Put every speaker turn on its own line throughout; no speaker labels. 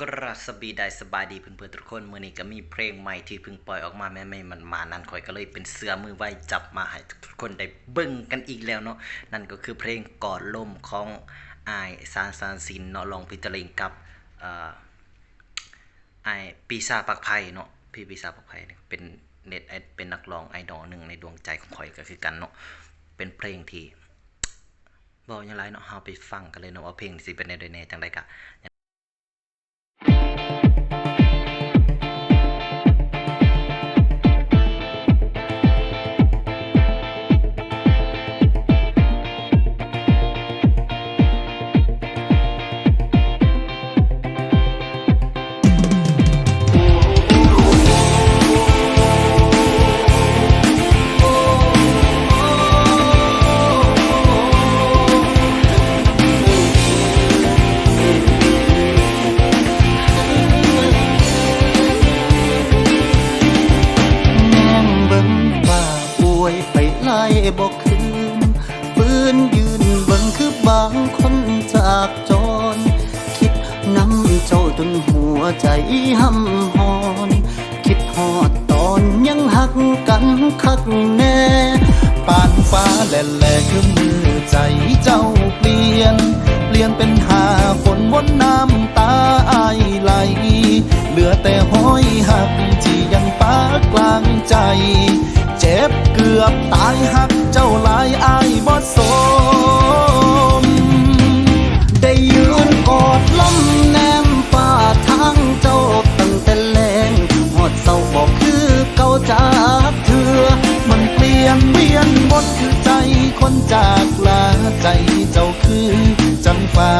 กราสบีได้สบายดีเพื่อนๆทุกคนมื่อนี้ก็มีเพลงใหม่ที่เพิ่งปล่อยออกมาแม่ไม่มันมานั่นคอยก็เลยเป็นเสื้อมือไว้จับมาให้ทุกคนได้เบิ่งกันอีกแล้วเนาะนั่นก็คือเพลงกอดลมของไอซานซานซินเนาะลองพิจารณกับไอปีศาปักไผ่เนาะพี่ปีศาปักไผ่เป็นเน็ตไอเป็นนักร้องไอดอลหนึ่งในดวงใจของข่อยก็คือกันเนาะเป็นเพลงที่บอกยังไรเนาะเฮาไปฟังกันเลยเนาะว่าเพลงสิเป็นในโดยแน่จังไดกะ
วยไปไล่บอกคืนปืนยืนเบิ่งคือบางคนจากจร คิดนำเจ้าจนหัวใจห้ำหอน คิดหอดตอนยังหักกันคักแน่ปานฟ้าแหล่แหล่คือมือใจเจ้าเปลี่ยน เปลี่ยนเป็นหาฝน นจากลาใจเจ้าคือจังฟ้า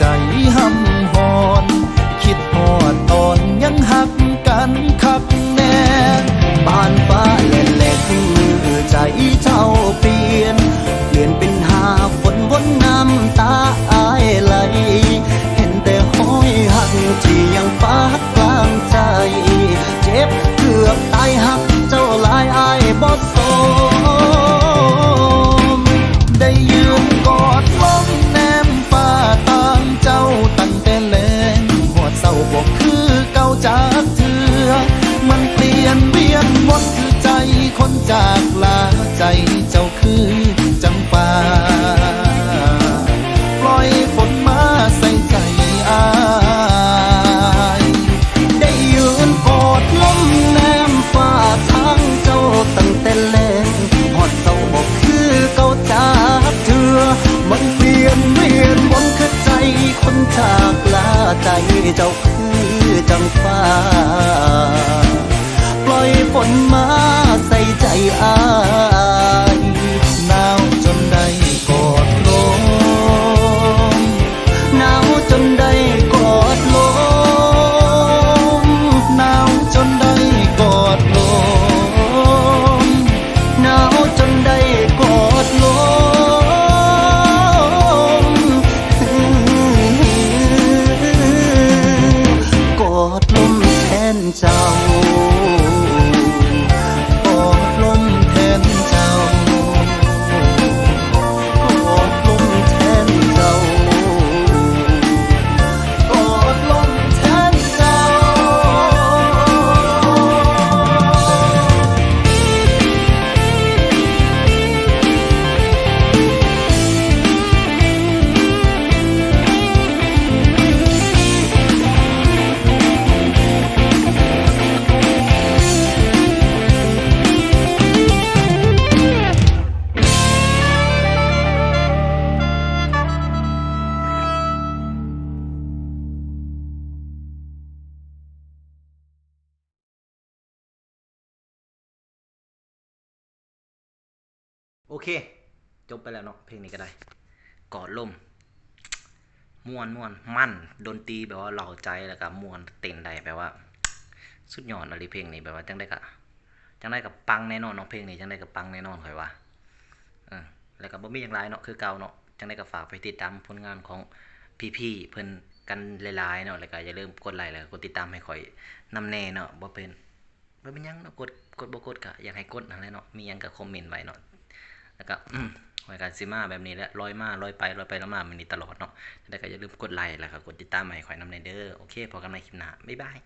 หั ใจเจ้าคือจังฟ้าปล่อยฝนมาใส่ใจอาย ได้ยืนกอดลมแนมฟ้าทางเจ้าตั้งแต่แลงหอดเศร้าบอกคือเก่าจากเธอมันเปลี่ยนเวียนวนคือใจคนจากลาใจเจ้าคือจังฟ้า หน
โอเค จบไปแล้วเนาะเพลงนี้ก็ได้กอดลมม่วนม่วนมั่นดนตรีแบบว่าเหล่าใจแล้วก็ม่วนเต้นได้แบบว่า สุดยอดอะไรเพลงนี้แบบว่าจังได้กะจังได้กับปังแน่นอนเนาะเพลงนี้จังได้กับปังแน่นอนข่อยว่าเออแล้วก็บ่มีอย่างไรเนาะคือเก่าเนาะจังได้กับฝากไปติดตามผลงานของพี่ๆเพิ่นกันหลายๆเนาะแล้วก็อย่าลืมกดไลค์แล้วกดติดตามให้ข่อยนำแน่เนาะบ่เป็นบ่เป็นยังเนาะกดกดบ่กดก็อยากให้กดนั่นแหละเนาะมีหยังก็คอมเมนต์ไว้เนาะ แล้วก็อืมรายการซิมาแบบนี้แหละร้อยมาร้อยไปร้อยไปแล้วมามันนี้ตลอดเนาะแต่ก็อย่าลืมกดไลค์แล้วก็กดติดตามใหม่ข่อยนำในเด้อโอเคพอกันใหม่คลิปหน้าบ๊ายบาย